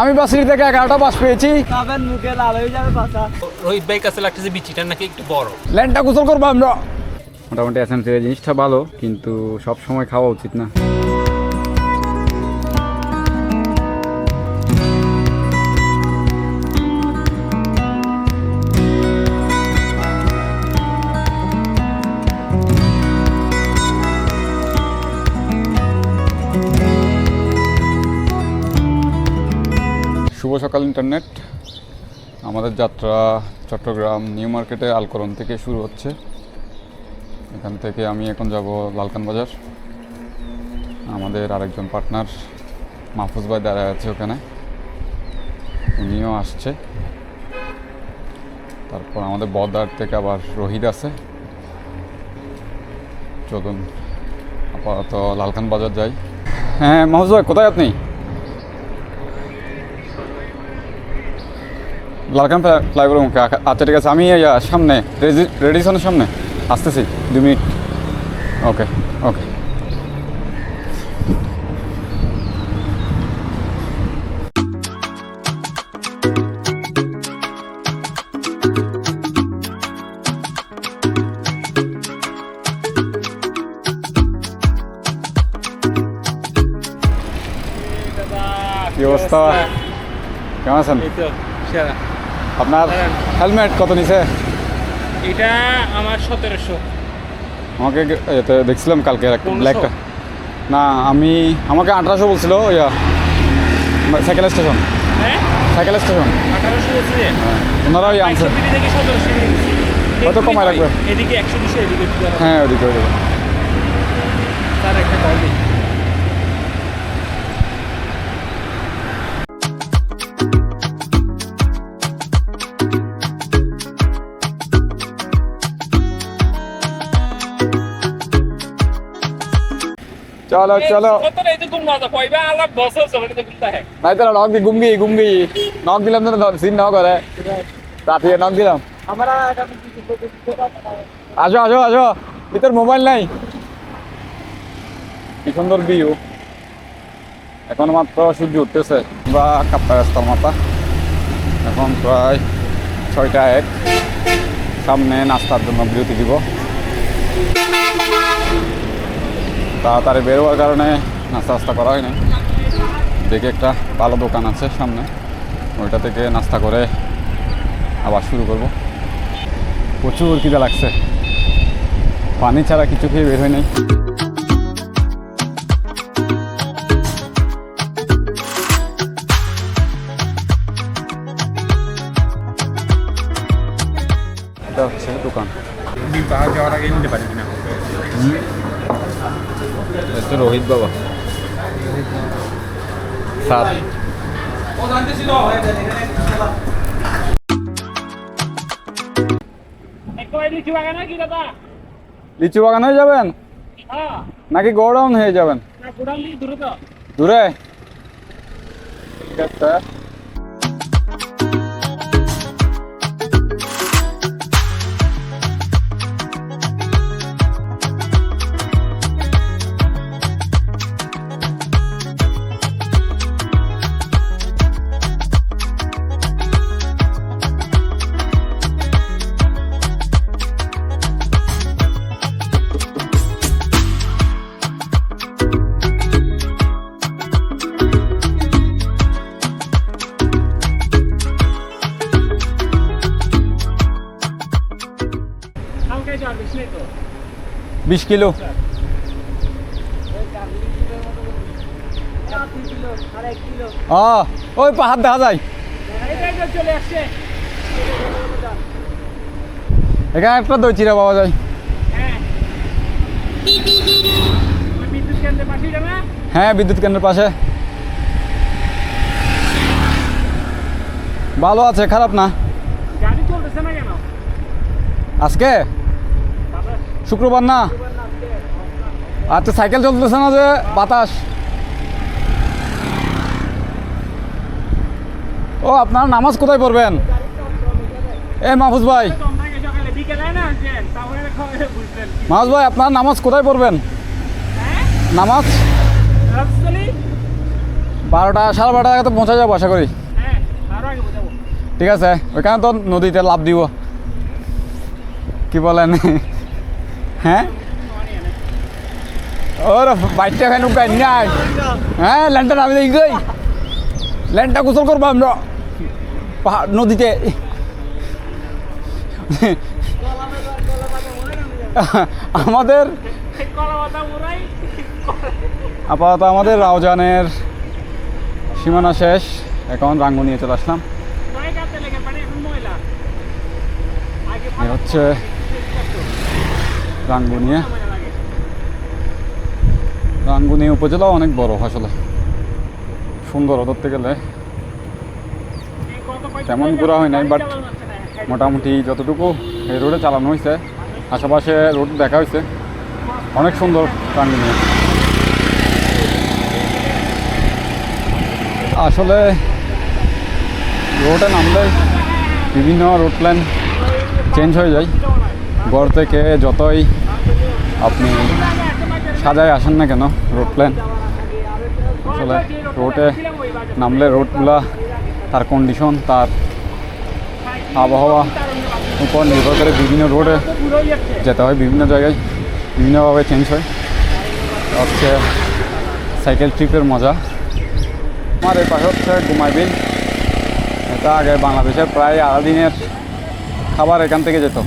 আমি বাসির থেকে এগারোটা বাস পেয়েছি। খাবেন মুখে লাল হয়ে যাবে রোহিত ভাই কাছে লাগতেছে বিচিটা নাকি একটু বড়। ল্যান্ডটা গোসল করব আমরা। মোটামুটি এসেন্সিয়াল জিনিসটা ভালো কিন্তু সব সময় খাওয়া উচিত না। সকাল ইন্টারনেট আমাদের যাত্রা চট্টগ্রাম নিউ মার্কেটে আলকরণ থেকে শুরু হচ্ছে। এখান থেকে আমি এখন যাব লালকান বাজার। আমাদের আরেকজন পার্টনার মাহফুজ ভাই দাঁড়ায় আছে ওখানে। উনিও আসছে। তারপর আমাদের বদার থেকে আবার রোহিত আছে। চলুন, আপাতত লালকান বাজার যাই। হ্যাঁ মাহফুজ ভাই, কোথায় আপনি? লালকান ফ্লাইওভার মুখে আচ্ছা ঠিক আছে আমি সামনে রেডি রেডিসনের সামনে আসতেছি দু মিনিট। ওকে ওকে কি অবস্থা? কেমন আছেন? সেরা। আপনার হেলমেট কত নিছে? এটা আমার সতেরোশো। আমাকে দেখছিলাম কালকে একটা 1500? ব্ল্যাকটা না আমি আমাকে আঠারোশো বলছিল ইয়া সাইকেল স্টেশন হ্যাঁ? সাইকেল স্টেশন একশো থেকে সতেরোশো হয়তো কমায় রাখবে। এদিকে একশো দুশো এদিকে হ্যাঁ ওদিকে ওদিকে। তার একটা কল দিই চলো। চলো কত এই তো তুমি মজা পাইবা আলাপ বছর সবাই তো ঘুরতে হয়। নাই তো নক দি গুমগি গুমগি নক দিলাম তো সিন নাও করে রাতিয়ে নক দিলাম। আমরা আসো আসো আসো। ভিতর মোবাইল নাই। কি সুন্দর ভিউ এখন মাত্র সূর্য উঠতেছে। বা কাপ্তা রাস্তার মাথা। এখন প্রায় ছয়টা এক। সামনে নাস্তার জন্য বিরতি দিব। তাড়াতাড়ি বেরোয়ার কারণে নাস্তা আস্তা করা হয়নি। দেখে একটা ভালো দোকান আছে সামনে। ওইটা থেকে নাস্তা করে আবার শুরু করব। প্রচুর কিদা লাগছে। পানি ছাড়া কিছু খেয়ে বের হয় নাই। রোহিত বাবা। সাত। লিচু বাগান হয়ে যাবেন? হ্যাঁ। নাকি গোডাউন হয়ে যাবেন? দূরে? ঠিক আছে। বিশ কিলো। ও ওই পাহাড় দেখা যায়। এখানে একটা দই চিরা পাওয়া যায়। হ্যাঁ বিদ্যুৎ কেন্দ্রের পাশে। ভালো আছে খারাপ না। আজকে? শুক্রবার না? আচ্ছা সাইকেল চলতেছে না যে বাতাস? ও, আপনার নামাজ কোথায় পড়বেন? এ, মাহফুজ ভাই। মাহফুজ ভাই, আপনার নামাজ কোথায় পড়বেন? নামাজ? বারোটা, সাড়ে বারোটা তো পৌঁছা যাব, আশা করি। ঠিক আছে, ওইখানে তো নদীতে লাভ দিব। কি বলেন? হ্যাঁ? ওর বাইকটা উঠাই নাই হ্যাঁ ল্যান্ডটা নামে দেখি গই। ল্যান্ডটা গোসল করব আমরা। পাহাড় নদীতে। আমাদের আপাতত আমাদের রাউজানের সীমানা শেষ। এখন রাঙ্গু নিয়ে চলে আসলাম। হচ্ছে রাঙ্গুনিয়া রাঙ্গুনি উপজেলা অনেক বড় আসলে। সুন্দর ধরতে গেলে। তেমন ঘোরা হয় নাই, না। মোটামুটি যতটুকু এই রোডে চালানো হয়েছে আশেপাশে রোড দেখা হয়েছে অনেক সুন্দর রাঙ্গুনি। আসলে রোডে নামলে বিভিন্ন রোড প্ল্যান চেঞ্জ হয়ে যায়। ঘর থেকে যতই আপনি সাজায় আসেন না কেন রোড প্ল্যান আসলে রোডে নামলে রোডগুলা তার কন্ডিশন তার আবহাওয়া উপর নির্ভর করে বিভিন্ন রোডে যেতে হয়, বিভিন্ন জায়গায় বিভিন্নভাবে চেঞ্জ হয়। হচ্ছে সাইকেল ট্রিপের মজা। আমার এই পাশে হচ্ছে গুমাইবিল এটা আগে বাংলাদেশের প্রায় আড়া দিনের খাবার এখান থেকে যেত।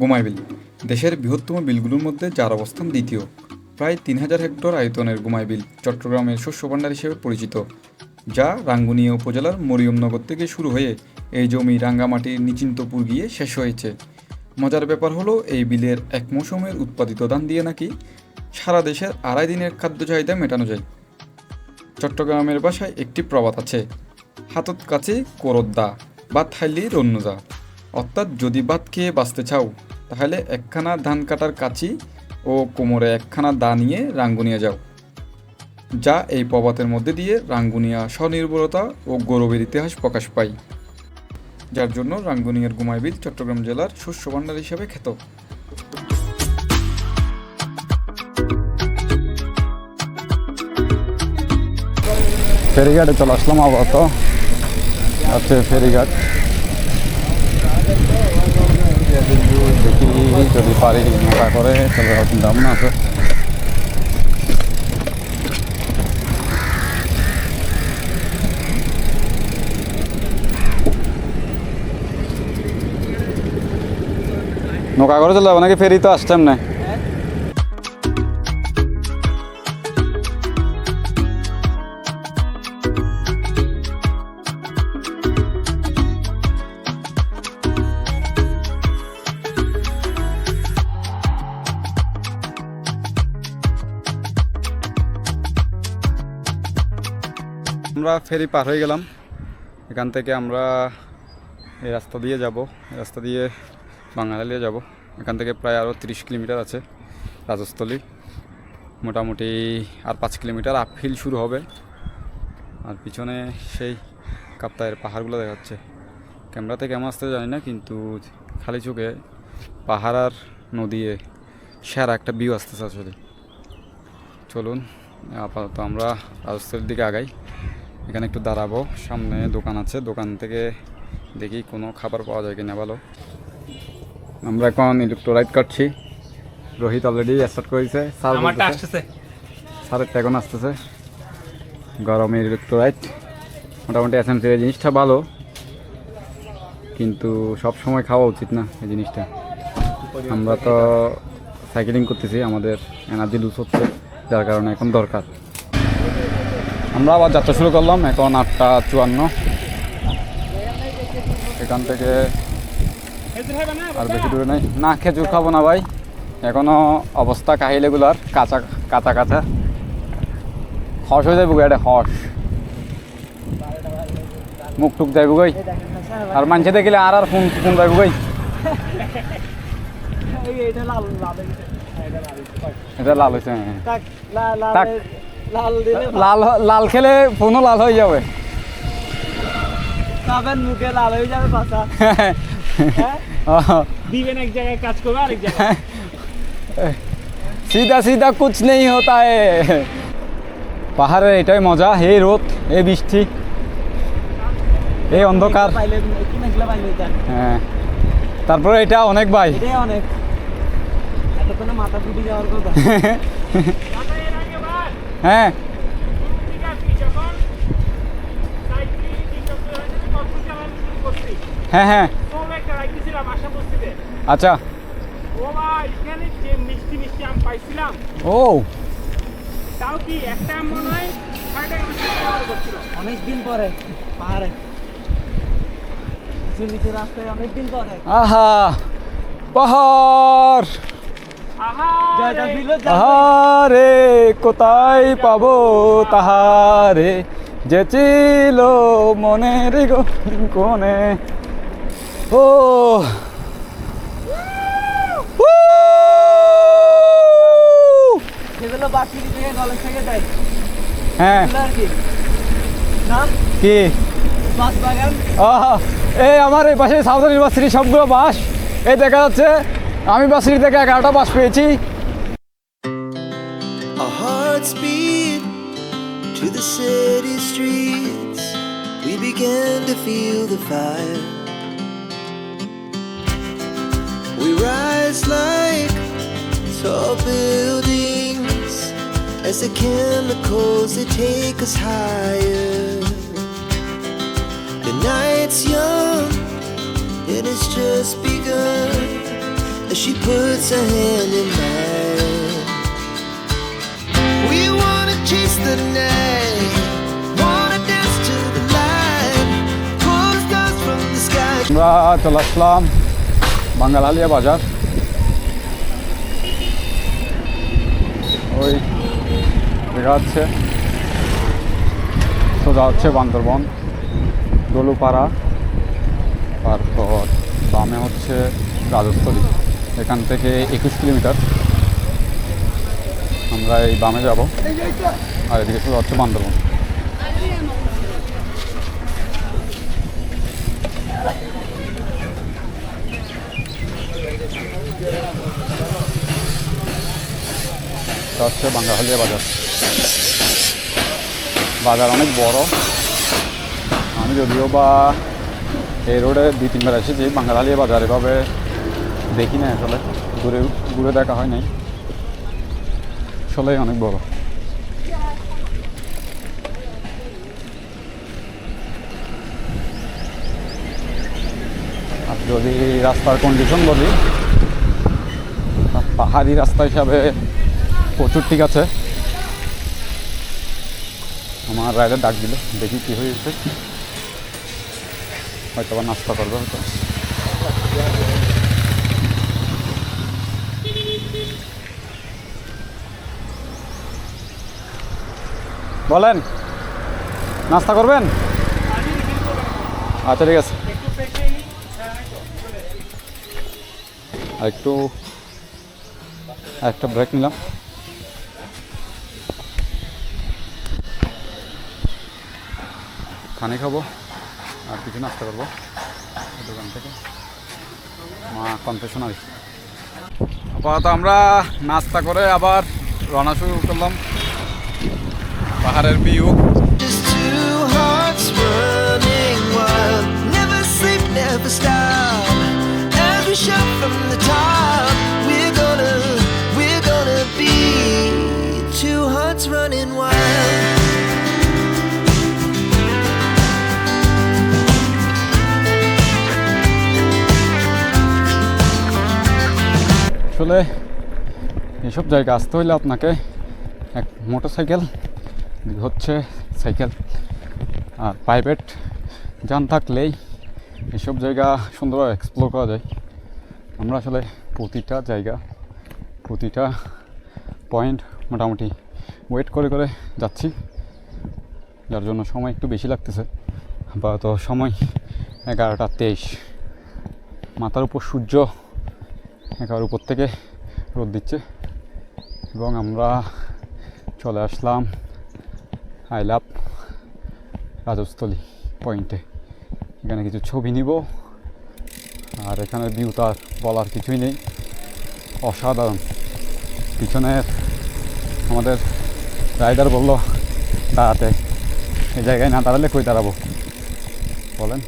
গুমাইবিল দেশের বৃহত্তম বিলগুলোর মধ্যে যার অবস্থান দ্বিতীয়। প্রায় তিন হাজার হেক্টর আয়তনের গুমাইবিল চট্টগ্রামের শস্য ভাণ্ডার হিসেবে পরিচিত, যা রাঙ্গুনিয়া উপজেলার মরিয়মনগর থেকে শুরু হয়ে এই জমি রাঙ্গামাটির নিচিন্তপুর গিয়ে শেষ হয়েছে। মজার ব্যাপার হলো, এই বিলের এক মৌসুমের উৎপাদিত ধান দিয়ে নাকি সারা দেশের আড়াই দিনের খাদ্য চাহিদা মেটানো যায়। চট্টগ্রামের বাসায় একটি প্রবাদ আছে, হাতত কাছে করদ্দা বা থাইলি রন্নজা অর্থাৎ যদি ভাত খেয়ে বাঁচতে চাও তাহলে একখানা ধান কাটার কাছি ও কোমরে একখানা দা নিয়ে রাঙ্গুনিয়া যাও। যা এই প্রবাতের মধ্যে দিয়ে রাঙ্গুনিয়া স্বনির্ভরতা ও গৌরবের ইতিহাস প্রকাশ পায়। যার জন্য রাঙ্গুনিয়ার গুমাইবিদ চট্টগ্রাম জেলার শস্য ভাণ্ডার হিসেবে খ্যাত। ফেরিঘাটে চলে আসলাম আপাতত। আছে ফেরিঘাট। দেখি যদি পারি নৌকা করে তাহলে হয়তো দাম না আছে নৌকা করে চলে যাব নাকি? ফেরি তো আসতাম না আমরা ফেরি পার হয়ে গেলাম। এখান থেকে আমরা এই রাস্তা দিয়ে যাব। রাস্তা দিয়ে বাঙালিয়া যাব। এখান থেকে প্রায় আরও তিরিশ কিলোমিটার আছে রাজস্থলী। মোটামুটি আর পাঁচ কিলোমিটার আপহিল শুরু হবে। আর পিছনে সেই কাপ্তায়ের পাহাড়গুলো দেখাচ্ছে। ক্যামেরাতে কেমন আসতে জানি না, কিন্তু খালি চোখে পাহাড় আর নদী সেরা একটা ভিউ আসতেছে আসলে। চলুন, আপাতত আমরা রাজস্থলীর দিকে আগাই। এখানে একটু দাঁড়াবো সামনে দোকান আছে দোকান থেকে দেখি কোনো খাবার পাওয়া যায় কিনা ভালো আমরা এখন ইলেকট্রোলাইট কাটছি। রোহিত অলরেডি স্টার্ট করেছে স্যার স্যারেরটা এখন আসতেছে। গরমের ইলেকট্রোলাইট। মোটামুটি এই জিনিসটা ভালো কিন্তু সব সময় খাওয়া উচিত না এই জিনিসটা। আমরা তো সাইকেলিং করতেছি আমাদের এনার্জি লুজ হচ্ছে যার কারণে এখন দরকার। আমরা আবার যাত্রা শুরু করলাম এখন আটটা চুয়ান্ন। এখান থেকে আর বেশি দূরে নেই। না খেজুর খাব না ভাই। এখনও অবস্থা কাহিলেগুলার কাঁচা কাঁচা কাঁচা। হস হয়ে যাইব এটা হস। মুখ টুক যাইব গই। আর মানুষে দেখিলে আর আর ফোন ফোন যাইব গই। এটা লাল লাল হয়ে এটা লাল হয়েছে। লাল লাল খেলে ফোনও লাল হয়ে যাবে। মুখে লাল হয়ে যাবে হ্যাঁ? হ্যাঁ। সিধা সিধা নেই পাহাড়ের এটাই মজা হে রোদ এ বৃষ্টি এই অন্ধকার। হ্যাঁ। তারপরে এটা অনেক ভাই। অনেক। মাথা ফুটে যাওয়ার কথা। হ্যাঁ। হ্যাঁ হ্যাঁ। আচ্ছা। ও। ভাই এখানে যে মিষ্টি মিষ্টি আম পাইছিলাম ও তাও কি একটা আম মনে হয় ষাট টাকা বিশ টাকা ব্যবহার করছিল অনেক দিন পরে পাহাড়ে। রাস্তায় অনেক দিন পরে আহা পাহাড়। আহা জায়গা রে। ছিল আহারে কোথায় পাবো তাহারে? যে ছিল মনের কোণে। ও। হ্যাঁ। কি? এই আমার এই পাশে সাউথ ইউনিভার্সিটি সবগুলো বাস এই দেখা যাচ্ছে আমি বাসির থেকে এগারোটা বাস পেয়েছি Our hearts beat to the city streets. We began to feel the fire. We rise like tall buildings as the chemicals they take us higher. The night's young and it's just begun As she puts her hand in mine. We wanna chase the night, wanna dance to the light, pull stars from the sky. আমরা চলে আসলাম বাঙ্গালালিয়া বাজার ওই দেখা যাচ্ছে সোজা হচ্ছে বান্দরবন দলুপাড়া তারপর বামে হচ্ছে রাজস্থলী এখান থেকে একুশ কিলোমিটার। আমরা এই বামে যাব, আর এদিকে সোজা হচ্ছে বান্দরবন। হচ্ছে বাঙ্গাহালিয়া বাজার। বাজার অনেক বড়। আমি যদিও বা এই রোডে দুই তিনবার এসেছি, বাঙ্গাহালিয়া বাজার। এভাবে দেখি না আসলে। ঘুরে ঘুরে দেখা হয় নাই। আসলেই অনেক বড়। আর যদি রাস্তার কন্ডিশন বলি, পাহাড়ি রাস্তা হিসাবে প্রচুর ঠিক আছে। আমার রাইডার ডাক দিল, দেখি কী হয়েছে। হয়তো আবার নাস্তা করবে হয়তো। বলেন। নাস্তা করবেন? আচ্ছা ঠিক আছে। আর একটু একটা ব্রেক নিলাম। খানি খাব, আর কিছু নাস্তা করব। দোকান থেকে। মা কনফেশনারি আপাতত আমরা নাস্তা করে আবার রওনা শুরু করলাম। পাহাড়ের view Just two hearts running wild. Never sleep, never stop. As we shout from the top, we're gonna, we're gonna be two hearts running wild. আসলে এসব জায়গা আসতে হলে আপনাকে এক মোটর সাইকেল হচ্ছে সাইকেল আর প্রাইভেট যান থাকলেই এসব জায়গা সুন্দরভাবে এক্সপ্লোর করা যায়। আমরা আসলে প্রতিটা জায়গা, প্রতিটা পয়েন্ট মোটামুটি ওয়েট করে করে যাচ্ছি। যার জন্য সময় একটু বেশি লাগতেছে। আপাতত সময় এগারোটা তেইশ। মাথার উপর সূর্য এগারোর উপর থেকে রোদ দিচ্ছে এবং আমরা চলে আসলাম আই লাভ রাজস্থলী পয়েন্টে। এখানে কিছু ছবি নিব। আর এখানের ভিউ তার বলার কিছুই নেই। অসাধারণ। পিছনের আমাদের রাইডার বলল, দাঁড়াতে। এই জায়গায় না দাঁড়ালে কই দাঁড়াবো? বলেন।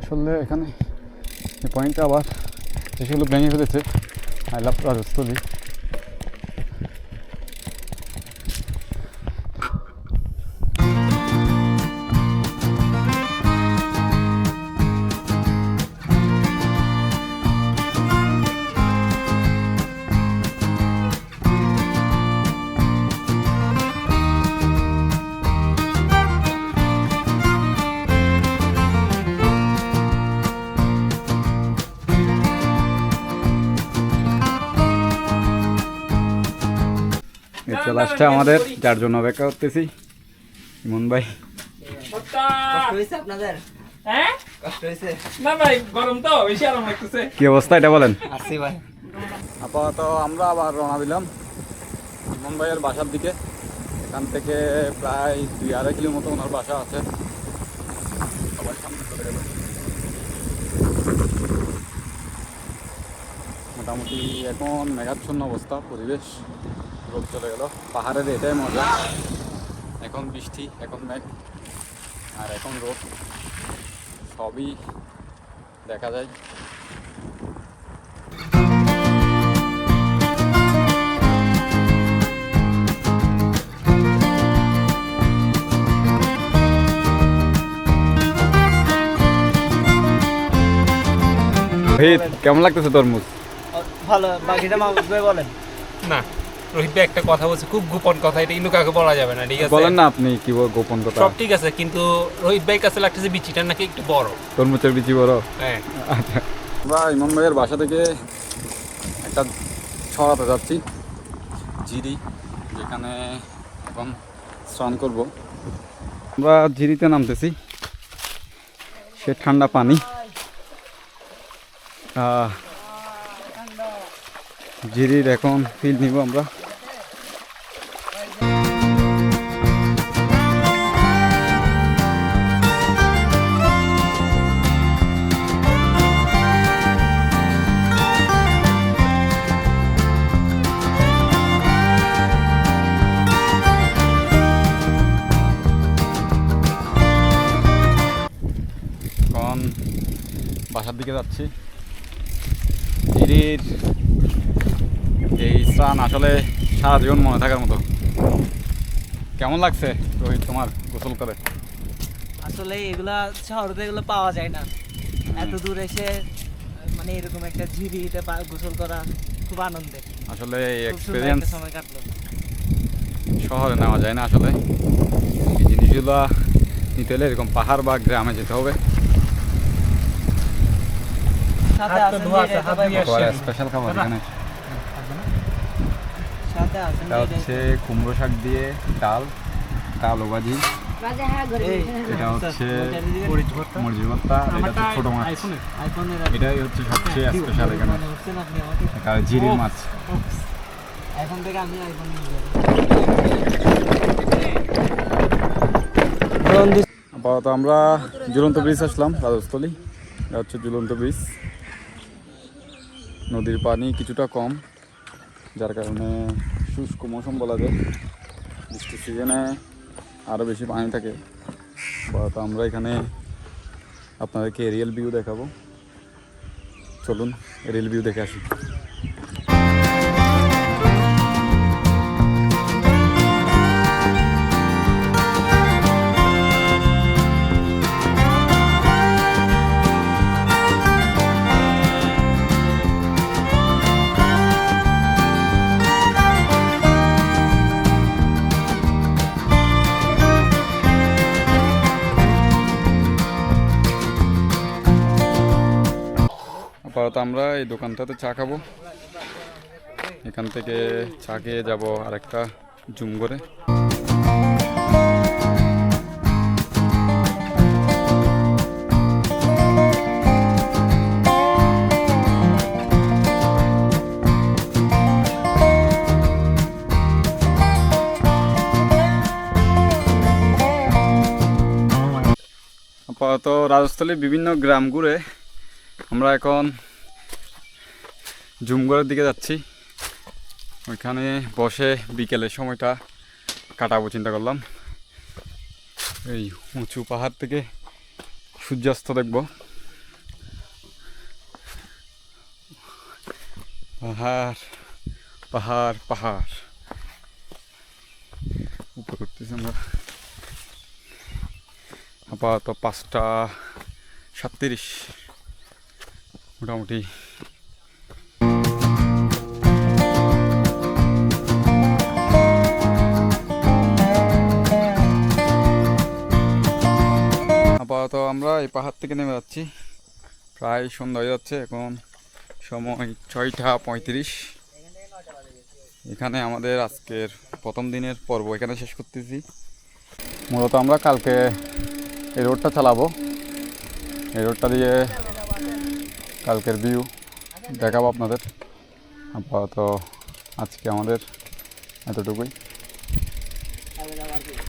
আসলে এখানে এই পয়েন্টটা আবার সেগুলো ভেঙে ফেলেছে। I love Rajasthali. আসছে আমাদের যার জন্য অপেক্ষা করতেছি ইমন ভাই। হ্যাঁ? কি অবস্থা এটা বলেন? আপাতত আমরা আবার রওনা দিলাম ইমন ভাইয়ের বাসার দিকে। এখান থেকে প্রায় দুই আড়াই কিলো মতো ওনার বাসা আছে। সবাই সামনে চলে গেল। মোটামুটি এখন মেঘাচ্ছন্ন অবস্থা পরিবেশ। রোদ চলে গেল। পাহাড়ের এটাই মজা। এখন বৃষ্টি এখন মেঘ আর এখন রোদ। সবই দেখা যায়। কেমন লাগতেছে তরমুজ? ভালো বাকিটা মাহবুব ভাই বলেন। না। রোহিত ভাই একটা কথা বলছে খুব গোপন কথা এটা কিন্তু কাউকে বলা যাবে না ঠিক আছে? বলেন না আপনি কি গোপন কথা। সব ঠিক আছে কিন্তু রোহিত ভাই কাছে লাগতেছে বিচিটা নাকি একটু বড়। তরমুজের বিচি বড়? হ্যাঁ। আচ্ছা। আমরা ইমাম ভাইয়ের বাসা থেকে একটা ছড়াতে যাচ্ছি জিরি যেখানে এখন স্নান করব। আমরা জিরিতে নামতেছি সে ঠান্ডা পানি। আহ, জিরির এখন ফিল নিব আমরা। আসলে সারা জীবন মনে থাকার মতো। কেমন লাগছে রোহিত তোমার গোসল করে? আসলে এগুলা শহরে এগুলো পাওয়া যায় না। এত দূর এসে মানে এরকম একটা ঝিরিতে গোসল করা খুব আনন্দের। আসলে এই এক্সপিরিয়েন্স সময় কাটলো। শহরে নেওয়া যায় না আসলে। এই জিনিসগুলো নিতে হলে এরকম পাহাড় বা গ্রামে যেতে হবে। সাথে হাত তো আছেন ধোয়া যে আছে, হাত এটা ধুয়ে ভাই- আসছি। স্পেশাল খাবার এখানে সাথে আছেন এটা হচ্ছে কুমড়ো শাক দিয়ে ডাল কালো ভাজি। এটা হচ্ছে মরিচ ভর্তা। এটা হচ্ছে ছোটো মাছ। এটাই হচ্ছে সবচেয়ে স্পেশাল এখানে। হচ্ছে না আপনি আমাকে। আর জিরির মাছ। এখন থেকে আমি আইফোন আপাতত আমরা ঝুলন্ত ব্রিজ আসলাম রাজস্থলী। এটা হচ্ছে ঝুলন্ত ব্রিজ নদীর পানি কিছুটা কম যার কারণে শুষ্ক মৌসুম বলা যায়। বৃষ্টির সিজনে আরও বেশি পানি থাকে। তো আমরা এখানে আপনাদেরকে এরিয়াল ভিউ দেখাবো। চলুন এরিয়াল ভিউ দেখে আসি। দোকানটাতে চা খাব। এখান থেকে চা খেয়ে যাব আরেকটা জুম করে। আপাতত রাজস্থলীর বিভিন্ন গ্রাম ঘুরে আমরা এখন জুমগড়ের দিকে যাচ্ছি। ওইখানে বসে বিকেলের সময়টা কাটাবো চিন্তা করলাম। এই উঁচু পাহাড় থেকে সূর্যাস্ত দেখব। পাহাড় পাহাড় পাহাড়। উপরে উঠতেছি আমরা। আপাতত পাঁচটা সাতত্রিশ। মোটামুটি আমরা এই পাহাড় থেকে নেমে যাচ্ছি। প্রায় সন্ধ্যা হয়ে যাচ্ছে, এখন সময় ছয়টা পঁয়ত্রিশ। এখানে আমাদের আজকের প্রথম দিনের পর্ব, এখানে শেষ করতেছি। মূলত আমরা কালকে এই রোডটা চালাবো। এই রোডটা দিয়ে কালকের ভিউ দেখাবো আপনাদের। আপাতত আজকে আমাদের এতটুকুই।